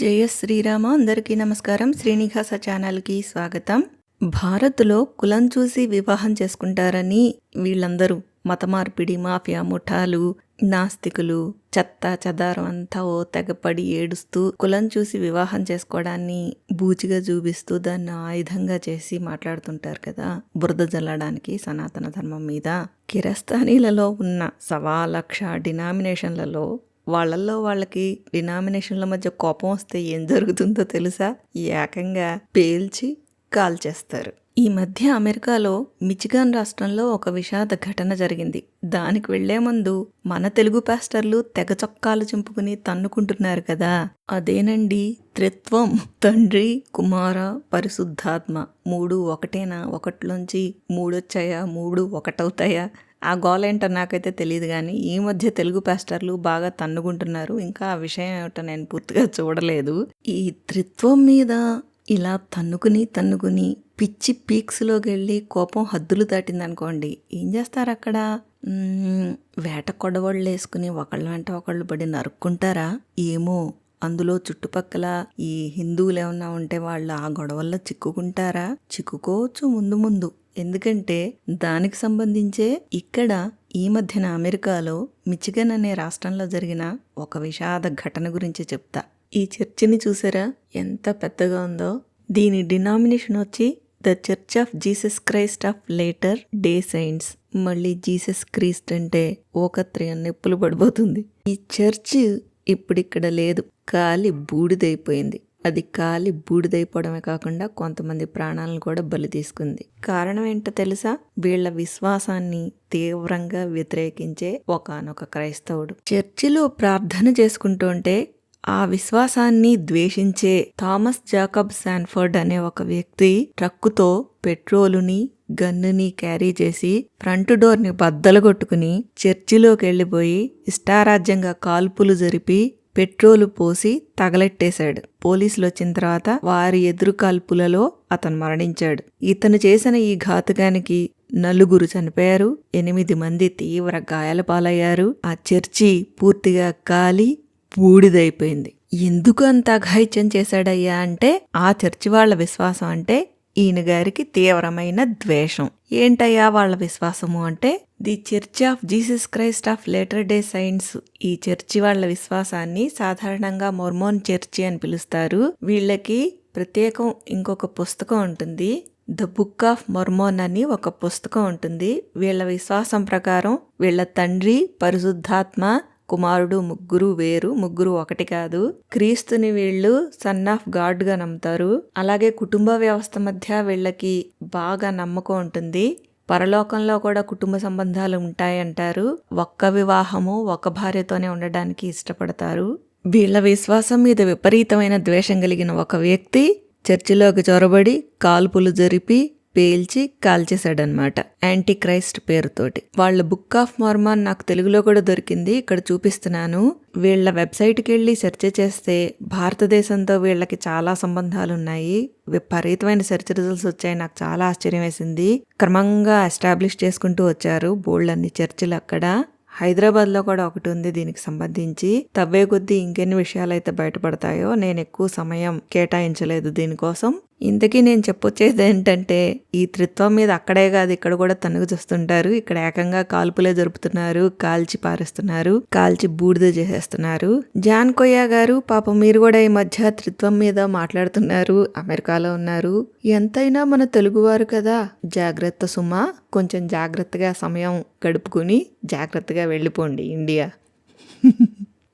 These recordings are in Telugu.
జయ శ్రీరామ అందరికీ నమస్కారం. శ్రీనివాస ఛానల్కి స్వాగతం. భారత్లో కులం చూసి వివాహం చేసుకుంటారని వీళ్ళందరూ మత మార్పిడి మాఫియా ముఠాలు నాస్తికులు చెత్త చెదారం అంతా ఓ తెగపడి ఏడుస్తూ కులం చూసి వివాహం చేసుకోవడాన్ని బూచిగా చూపిస్తూ దాన్ని ఆయుధంగా చేసి మాట్లాడుతుంటారు కదా. బురద జల్లడానికి సనాతన ధర్మం మీద కిరస్థానీలలో ఉన్న సవా లక్ష డినామినేషన్లలో వాళ్ళల్లో వాళ్ళకి డినామినేషన్ల మధ్య కోపం వస్తే ఏం జరుగుతుందో తెలుసా? ఏకంగా పేల్చి కాల్చేస్తారు ఈ మధ్య అమెరికాలో మిచిగాన్ రాష్ట్రంలో ఒక విషాద ఘటన జరిగింది. దానికి వెళ్ళే ముందు మన తెలుగు పాస్టర్లు తెగ చొక్కాలు చింపుకుని తన్నుకుంటున్నారు కదా. అదేనండి త్రిత్వం తండ్రి కుమార పరిశుద్ధాత్మ. మూడు ఒకటేనా? ఒకటిలోంచి మూడొచ్చాయా? మూడు ఒకటవుతాయా? ఆ గోల ఏంటో నాకైతే తెలియదు కానీ ఈ మధ్య తెలుగు పాస్టర్లు బాగా తన్నుకుంటున్నారు. ఇంకా ఆ విషయం ఏమిటో నేను పూర్తిగా చూడలేదు. ఈ త్రిత్వం మీద ఇలా తన్నుకుని తన్నుకుని పిచ్చి పీక్స్లోకి వెళ్ళి కోపం హద్దులు దాటిందనుకోండి ఏం చేస్తారు అక్కడ వేట కొడవళ్ళు వేసుకుని ఒకళ్ళ వెంట ఒకళ్ళు పడి నరుక్కుంటారా? ఏమో అందులో చుట్టుపక్కల ఈ హిందువులు ఏమన్నా ఉంటే వాళ్ళు ఆ గొడవల్లో చిక్కుకుంటారా? చిక్కుకోవచ్చు ముందు ముందు. ఎందుకంటే దానికి సంబంధించే ఇక్కడ ఈ మధ్యన అమెరికాలో మిచిగన్ అనే రాష్ట్రంలో జరిగిన ఒక విషాద ఘటన గురించి చెప్తా. ఈ చర్చిని చూసారా? ఎంత పెద్దగా ఉందో. దీని డినామినేషన్ వచ్చి the church of Jesus Christ of latter day saints మళ్ళీ జీసస్ క్రీస్ట్ అంటే ఓకత్రయం నొప్పులు పడిపోతుంది. ఈ చర్చ్ ఇప్పుడిక్కడ లేదు. కాలి బూడిదైపోయింది. అది కాలి బూడిదైపోవడమే కాకుండా కొంతమంది ప్రాణాలను కూడా బలి తీసుకుంది. కారణం ఏంటో తెలుసా? వీళ్ళ విశ్వాసాన్ని తీవ్రంగా వ్యతిరేకించే ఒకానొక క్రైస్తవుడు. చర్చిలో ప్రార్థన చేసుకుంటుంటే ఆ విశ్వాసాన్ని ద్వేషించే థామస్ జాకబ్ శాన్ఫర్డ్ అనే ఒక వ్యక్తి ట్రక్కుతో పెట్రోలుని గన్నుని క్యారీ చేసి ఫ్రంట్ డోర్ని బద్దలు కొట్టుకుని చర్చిలోకి వెళ్ళిపోయి ఇష్టారాజ్యంగా కాల్పులు జరిపి పెట్రోలు పోసి తగలెట్టేశాడు. పోలీసులు వచ్చిన తర్వాత వారి ఎదురు కాల్పులలో అతను మరణించాడు. ఇతను చేసిన ఈ ఘాతుకానికి నలుగురు చనిపోయారు. ఎనిమిది మంది తీవ్ర గాయాల పాలయ్యారు. ఆ చర్చి పూర్తిగా కాలి బూడిదైపోయింది. ఎందుకు అంత అఘాయిత్యం చేశాడయ్యా అంటే ఆ చర్చి వాళ్ళ విశ్వాసం అంటే ఈయన గారికి తీవ్రమైన ద్వేషం. ఏంటయ్యా వాళ్ళ విశ్వాసము అంటే? The church of Jesus Christ of latter day saints ఈ చర్చి వాళ్ళ విశ్వాసాన్ని సాధారణంగా మోర్మోన్ చర్చి అని పిలుస్తారు. వీళ్ళకి ప్రత్యేకం ఇంకొక పుస్తకం ఉంటుంది. ద బుక్ ఆఫ్ మొర్మోన్ అని ఒక పుస్తకం ఉంటుంది. వీళ్ళ విశ్వాసం ప్రకారం వీళ్ళ తండ్రి పరిశుద్ధాత్మ కుమారుడు ముగ్గురు వేరు ముగ్గురు ఒకటి కాదు. క్రీస్తుని వీళ్ళు సన్ ఆఫ్ గాడ్గా నమ్ముతారు. అలాగే కుటుంబ వ్యవస్థ మధ్య వీళ్ళకి బాగా నమ్మకం ఉంటుంది. పరలోకంలో కూడా కుటుంబ సంబంధాలు ఉంటాయంటారు. ఒక్క వివాహము ఒక భార్యతోనే ఉండడానికి ఇష్టపడతారు. వీళ్ళ విశ్వాసం మీద విపరీతమైన ద్వేషం కలిగిన ఒక వ్యక్తి చర్చిలోకి చొరబడి కాల్పులు జరిపి పేల్చి కాల్చేశాడనమాట. యాంటీ క్రైస్ట్ పేరుతోటి. వాళ్ళ బుక్ ఆఫ్ మార్మాన్ నాకు తెలుగులో కూడా దొరికింది. ఇక్కడ చూపిస్తున్నాను. వీళ్ళ వెబ్సైట్కి వెళ్ళి సెర్చ్ చేస్తే భారతదేశంతో వీళ్ళకి చాలా సంబంధాలు ఉన్నాయి విపరీతమైన సెర్చ్ రిజల్ట్స్ వచ్చాయి. నాకు చాలా ఆశ్చర్యం వేసింది. క్రమంగా ఎస్టాబ్లిష్ చేసుకుంటూ వచ్చారు. బోల్డ్ అన్ని చర్చిలు అక్కడ. హైదరాబాద్లో కూడా ఒకటి ఉంది దీనికి సంబంధించి. తవ్వే కొద్దీ ఇంకెన్ని విషయాలు అయితే బయటపడతాయో నేను ఎక్కువ సమయం కేటాయించలేదు దీనికోసం. ఇంతకీ నేను చెప్పొచ్చేది ఏంటంటే ఈ త్రిత్వం మీద అక్కడే కాదు ఇక్కడ కూడా తనుగు చూస్తుంటారు. ఇక్కడ ఏకంగా కాల్పులే జరుపుతున్నారు కాల్చి పారేస్తున్నారు కాల్చి బూడిద చేసేస్తున్నారు. జాన్ కొయ్య గారు పాపం మీరు కూడా ఈ మధ్య త్రిత్వం మీద మాట్లాడుతున్నారు అమెరికాలో ఉన్నారు. ఎంతైనా మన తెలుగువారు కదా. జాగ్రత్త సుమా కొంచెం జాగ్రత్తగా సమయం గడుపుకుని జాగ్రత్తగా వెళ్ళిపోండి ఇండియా.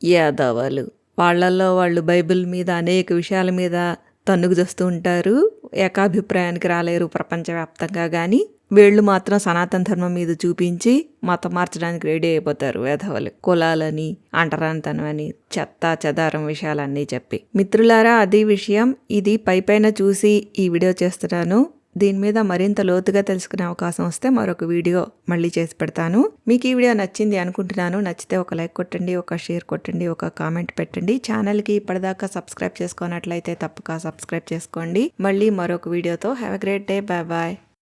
యాదవాలు. వాళ్ళల్లో వాళ్ళు బైబిల్ మీద అనేక విషయాల మీద తన్నుకు చేస్తూ ఉంటారు. ఏకాభిప్రాయానికి రాలేరు ప్రపంచవ్యాప్తంగా కానీ వీళ్ళు మాత్రం సనాతన ధర్మం మీద చూపించి మతం మార్చడానికి రెడీ అయిపోతారు వేధవలు. కులాలని అంటరానితనం అని చెత్త చెదారం విషయాలన్నీ చెప్పి. మిత్రులారా అది విషయం. ఇది పై పైన చూసి ఈ వీడియో చేస్తున్నాను. దీని మీద మరింత లోతుగా తెలుసుకునే అవకాశం వస్తే మరొక వీడియో మళ్ళీ చేసి పెడతాను. మీకు ఈ వీడియో నచ్చింది అనుకుంటున్నాను. నచ్చితే ఒక లైక్ కొట్టండి ఒక షేర్ కొట్టండి ఒక కామెంట్ పెట్టండి. ఛానల్కి ఇప్పటిదాకా సబ్స్క్రైబ్ చేసుకున్నట్లయితే తప్పక సబ్స్క్రైబ్ చేసుకోండి. మళ్ళీ మరొక వీడియోతో. Have a great day. Bye bye.